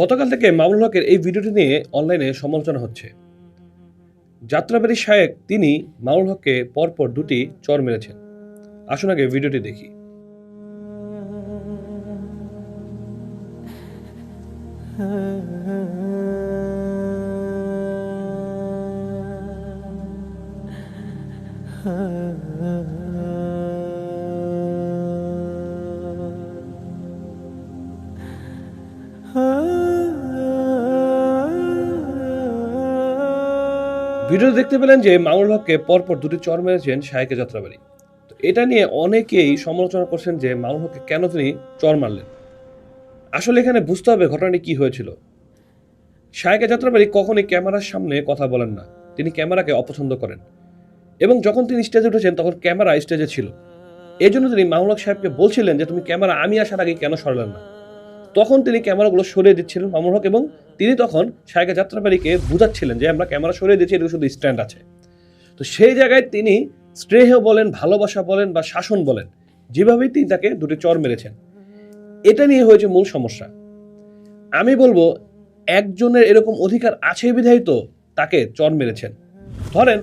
গতকাল থেকে মামুনুল হকের এই ভিডিওটি নিয়ে অনলাইনে সমালোচনা হচ্ছে। যাত্রাবাড়ি শায়েক তিনি মামুনুল হককে পরপর দুটি চর মেরেছেন। আসুন আগে ভিডিওটি দেখি। ভিডিও দেখতে পেলেন যে মামুনুল হককে পরপর দুটি চর মেরেছেন শায়েকে যাত্রাবাড়ি। তো এটা নিয়ে অনেকেই সমালোচনা করছেন যে মামুনুল হককে কেন তিনি চর মারলেন। আসলে এখানে বুঝতে হবে ঘটনাটি কি হয়েছিল। শায়েকে যাত্রাবাড়ি কখনই ক্যামেরার সামনে কথা বলেন না। তিনি ক্যামেরাকে অপছন্দ করেন। এবং যখন তিনি স্টেজে উঠেছেন, তখন ক্যামেরা স্টেজে ছিল। এই জন্য তিনি মামুনুল হক সাহেবকে বলছিলেন যে, তুমি ক্যামেরা আমি আসার আগে কেন সরালেন না? তখন তিনি ক্যামেরাগুলো সরিয়ে দিচ্ছিলেন মামুনুল হক এবং তিনি তখন শায়কা যাত্রাবাড়িকে বুঝাচ্ছিলেন যে আমরা ক্যামেরা সরিয়ে দিচ্ছি এটা শুধু স্ট্যান্ড আছে। তো সেই জায়গায় তিনি স্নেহ বলেন, ভালোবাসা বলেন বা শাসন বলেন, যেভাবেই তিনি তাকে দুটি চর মেরেছেন। এটা নিয়ে হয়েছে মূল সমস্যা। আমি বলব, একজনের এরকম অধিকার আছে বিধায় তো তাকে চর মেরেছেন। ধরেন,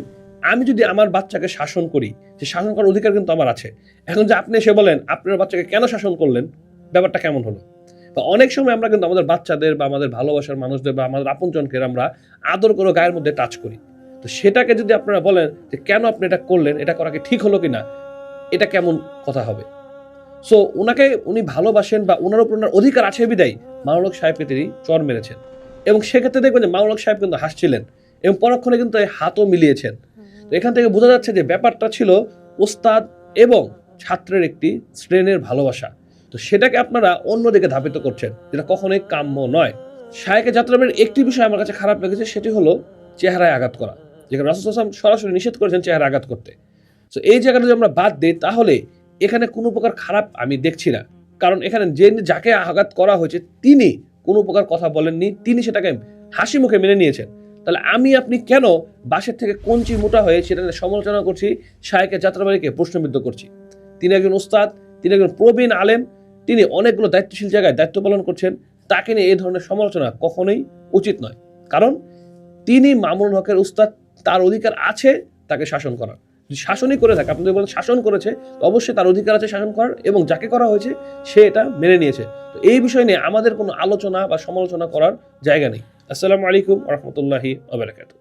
আমি যদি আমার বাচ্চাকে শাসন করি, যে শাসন করার অধিকার কিন্তু আমার আছে। এখন যে আপনি এসে বলেন, আপনার বাচ্চাকে কেন শাসন করলেন? ব্যাপারটা কেমন হলো? বা অনেক সময় আমরা কিন্তু আমাদের বাচ্চাদের বা আমাদের ভালোবাসার মানুষদের বা আমাদের আপনজনকে আমরা আদর করে গায়ের মধ্যে টাচ করি। তো সেটাকে যদি আপনারা বলেন যে কেন আপনি এটা করলেন, এটা করা কি ঠিক হলো কি না এটা কেমন কথা হবে? সো ওনাকে উনি ভালোবাসেন বা ওনার উপর ওনার অধিকার আছে বিদায় মাওলক সাহেবকে তিনি চর মেরেছেন। এবং সেক্ষেত্রে দেখবেন যে মাওলক সাহেব কিন্তু হাসছিলেন এবং পরক্ষণে কিন্তু এই হাতও মিলিয়েছেন। তো এখান থেকে বোঝা যাচ্ছে যে ব্যাপারটা ছিল ওস্তাদ এবং ছাত্রের একটি শ্রেণির ভালোবাসা। তো সেটাকে আপনারা অন্যদিকে ধাবিত করছেন, যেটা কখনোই কাম্য নয়। শায়েকে যাত্রাবের একটি বিষয় আমার কাছে খারাপ লেগেছে, সেটি হলো চেহারায় আঘাত করা। যেখানে রাসুল আসলাম সরাসরি নিষেধ করেছেন চেহারা আঘাত করতে। তো এই জায়গাটা যদি আমরা বাদ দিই, তাহলে এখানে কোনো প্রকার খারাপ আমি দেখছি না। কারণ এখানে যে যাকে আঘাত করা হয়েছে, তিনি কোনো প্রকার কথা বলেননি, তিনি সেটাকে হাসি মুখে মেনে নিয়েছেন। তাহলে আমি, আপনি কেন বাসের থেকে কঞ্চি মোটা হয়ে সেটা সমালোচনা করছি, শায়েকে যাত্রাবাড়িকে প্রশ্নবিদ্ধ করছি? তিনি একজন উস্তাদ, তিনি একজন প্রবীণ আলেম তিনি অনেকগুলো দায়িত্বশীল জায়গায় দায়িত্ব পালন করছেন। তাকে নিয়ে এই ধরনের সমালোচনা কখনোই উচিত নয়। কারণ তিনি মামুনুল হকের উস্তাদ, তার অধিকার আছে তাকে শাসন করার। যদি শাসনই করে থাকে, আপনি বলেন শাসন করেছে, তো অবশ্যই তার অধিকার আছে শাসন করার এবং যাকে করা হয়েছে, সে এটা মেনে নিয়েছে। তো এই বিষয় নিয়ে আমাদের কোনো আলোচনা বা সমালোচনা করার জায়গা নেই। আসসালামু আলাইকুম রহমতুল্লাহি আবরাকাতু